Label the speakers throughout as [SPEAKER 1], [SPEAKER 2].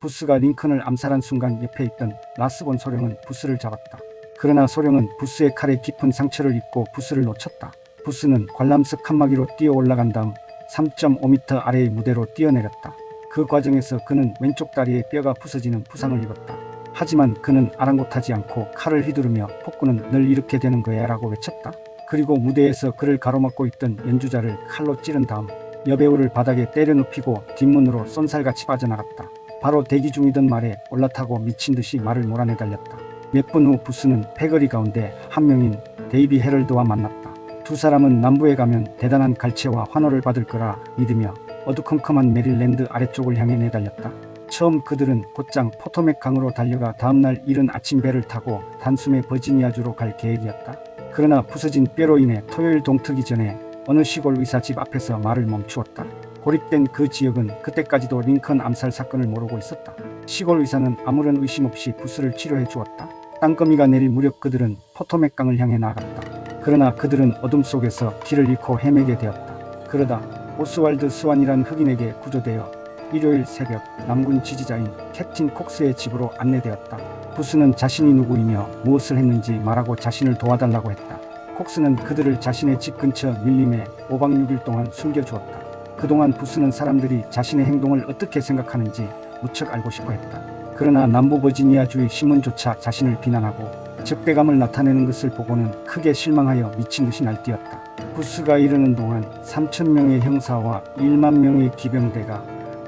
[SPEAKER 1] 부스가 링컨을 암살한 순간 옆에 있던 라스본 소령은 부스를 잡았다. 그러나 소령은 부스의 칼에 깊은 상처를 입고 부스를 놓쳤다. 부스는 관람석 칸막이로 뛰어 올라간 다음 3.5m 아래의 무대로 뛰어내렸다. 그 과정에서 그는 왼쪽 다리에 뼈가 부서지는 부상을 입었다. 하지만 그는 아랑곳하지 않고 칼을 휘두르며 폭군은 늘 이렇게 되는 거야 라고 외쳤다. 그리고 무대에서 그를 가로막고 있던 연주자를 칼로 찌른 다음 여배우를 바닥에 때려 눕히고 뒷문으로 쏜살같이 빠져나갔다. 바로 대기 중이던 말에 올라타고 미친 듯이 말을 몰아내 달렸다. 몇 분 후 부스는 패거리 가운데 한 명인 데이비 헤럴드와 만났다. 두 사람은 남부에 가면 대단한 갈채와 환호를 받을 거라 믿으며 어두컴컴한 메릴랜드 아래쪽을 향해 내달렸다. 처음 그들은 곧장 포토맥 강으로 달려가 다음날 이른 아침 배를 타고 단숨에 버지니아주로 갈 계획이었다. 그러나 부서진 뼈로 인해 토요일 동트기 전에 어느 시골 의사 집 앞에서 말을 멈추었다. 고립된 그 지역은 그때까지도 링컨 암살 사건을 모르고 있었다. 시골 의사는 아무런 의심 없이 부스를 치료해 주었다. 땅거미가 내릴 무렵 그들은 포토맥 강을 향해 나갔다. 그러나 그들은 어둠 속에서 길을 잃고 헤매게 되었다. 그러다 오스왈드 스완이란 흑인에게 구조되어 일요일 새벽 남군 지지자인 캡틴 콕스의 집으로 안내되었다. 부스는 자신이 누구이며 무엇을 했는지 말하고 자신을 도와달라고 했다. 콕스는 그들을 자신의 집 근처 밀림에 5박 6일 동안 숨겨주었다. 그동안 부스는 사람들이 자신의 행동을 어떻게 생각하는지 무척 알고 싶어 했다. 그러나 남부 버지니아주의 신문조차 자신을 비난하고 적대감을 나타내는 것을 보고는 크게 실망하여 미친 듯이 날뛰었다. 부스가 이르는 동안 3천 명의 형사와 1만 명의 기병대가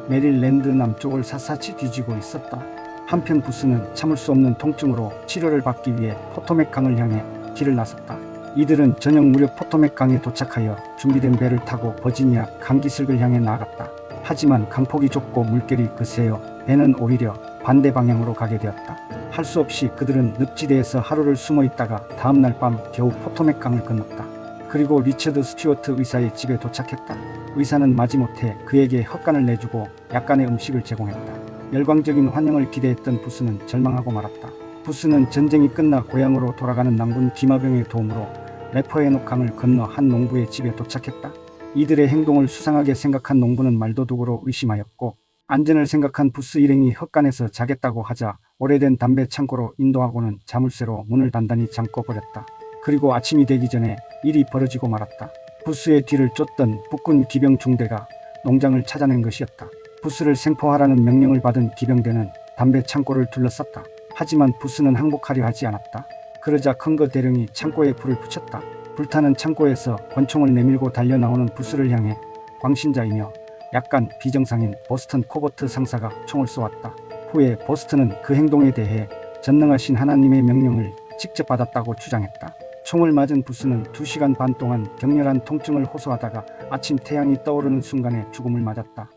[SPEAKER 1] 메릴랜드 남쪽을 샅샅이 뒤지고 있었다. 한편 부스는 참을 수 없는 통증으로 치료를 받기 위해 포토맥 강을 향해 길을 나섰다. 이들은 저녁 무렵 포토맥 강에 도착하여 준비된 배를 타고 버지니아 강기슭을 향해 나아갔다. 하지만 강폭이 좁고 물결이 거세어 배는 오히려 반대 방향으로 가게 되었다. 할 수 없이 그들은 늪지대에서 하루를 숨어 있다가 다음날 밤 겨우 포토맥 강을 건넜다. 그리고 리처드 스튜어트 의사의 집에 도착했다. 의사는 마지못해 그에게 헛간을 내주고 약간의 음식을 제공했다. 열광적인 환영을 기대했던 부스는 절망하고 말았다. 부스는 전쟁이 끝나 고향으로 돌아가는 남군 기마병의 도움으로 레퍼에녹 강을 건너 한 농부의 집에 도착했다. 이들의 행동을 수상하게 생각한 농부는 말도둑으로 의심하였고 안전을 생각한 부스 일행이 헛간에서 자겠다고 하자 오래된 담배 창고로 인도하고는 자물쇠로 문을 단단히 잠궈 버렸다. 그리고 아침이 되기 전에 일이 벌어지고 말았다. 부스의 뒤를 쫓던 북군 기병 중대가 농장을 찾아낸 것이었다. 부스를 생포하라는 명령을 받은 기병대는 담배 창고를 둘러쌌다. 하지만 부스는 항복하려 하지 않았다. 그러자 컨거 대령이 창고에 불을 붙였다. 불타는 창고에서 권총을 내밀고 달려나오는 부스를 향해 광신자이며 약간 비정상인 보스턴 코버트 상사가 총을 쏘았다. 후에 보스턴은 그 행동에 대해 전능하신 하나님의 명령을 직접 받았다고 주장했다. 총을 맞은 부스는 2시간 반 동안 격렬한 통증을 호소하다가 아침 태양이 떠오르는 순간에 죽음을 맞았다.